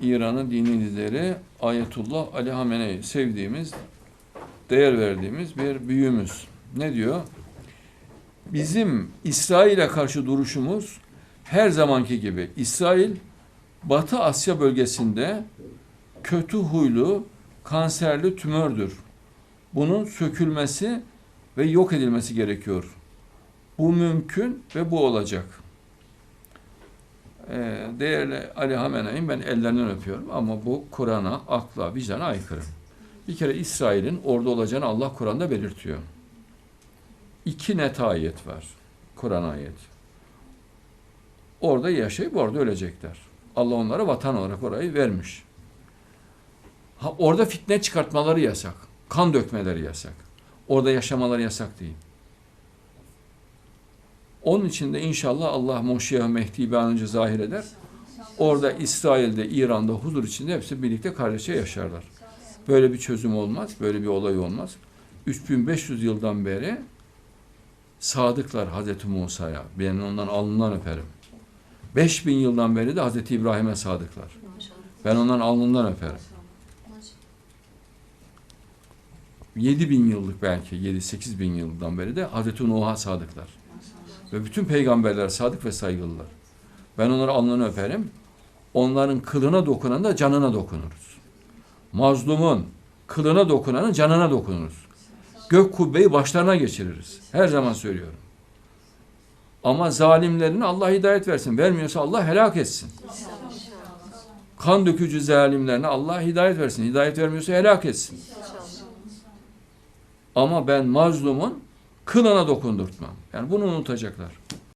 İran'ın dini lideri Ayetullah Ali Hamenei sevdiğimiz, değer verdiğimiz bir büyüğümüz. Ne diyor? Bizim İsrail'e karşı duruşumuz her zamanki gibi. İsrail Batı Asya bölgesinde kötü huylu, kanserli tümördür. Bunun sökülmesi ve yok edilmesi gerekiyor. Bu mümkün ve bu olacak. Ee, değerli Ali Hamene'nin ben ellerinden öpüyorum ama bu Kur'an'a, akla, vicdana aykırı. Bir kere İsrail'in orada olacağını Allah Kur'an'da belirtiyor. İki net ayet var. Kur'an ayet. Orada yaşayıp orada ölecekler. Allah onlara vatan olarak orayı vermiş. Ha, orada fitne çıkartmaları yasak. Kan dökmeleri yasak. Orada yaşamaları yasak değil. Onun için de inşallah Allah Moşiyah Mehdi'yi bir an önce zahir eder. Orada İsrail'de, İran'da huzur içinde hepsi birlikte kardeşçe yaşarlar. Böyle bir çözüm olmaz, böyle bir olay olmaz. 3500 yıldan beri sadıklar Hazreti Musa'ya. Ben ondan alnından öperim. 5000 yıldan beri de Hazreti İbrahim'e sadıklar. Ben ondan alnından öperim. 7000 yıllık belki 7-8 bin yıldan beri de Hazreti Nuh'a sadıklar. Ve bütün peygamberler sadık ve saygılılar. Ben onları alnını öperim. Onların kılına dokunan da canına dokunuruz. Mazlumun kılına dokunanın canına dokunuruz. Gök kubbeyi başlarına geçiririz. Her zaman söylüyorum. Ama zalimlerine Allah hidayet versin. Vermiyorsa Allah helak etsin. Kan dökücü zalimlerine Allah hidayet versin. Hidayet vermiyorsa helak etsin. Ama ben mazlumun kılına dokundurtmam. Yani bunu unutacaklar.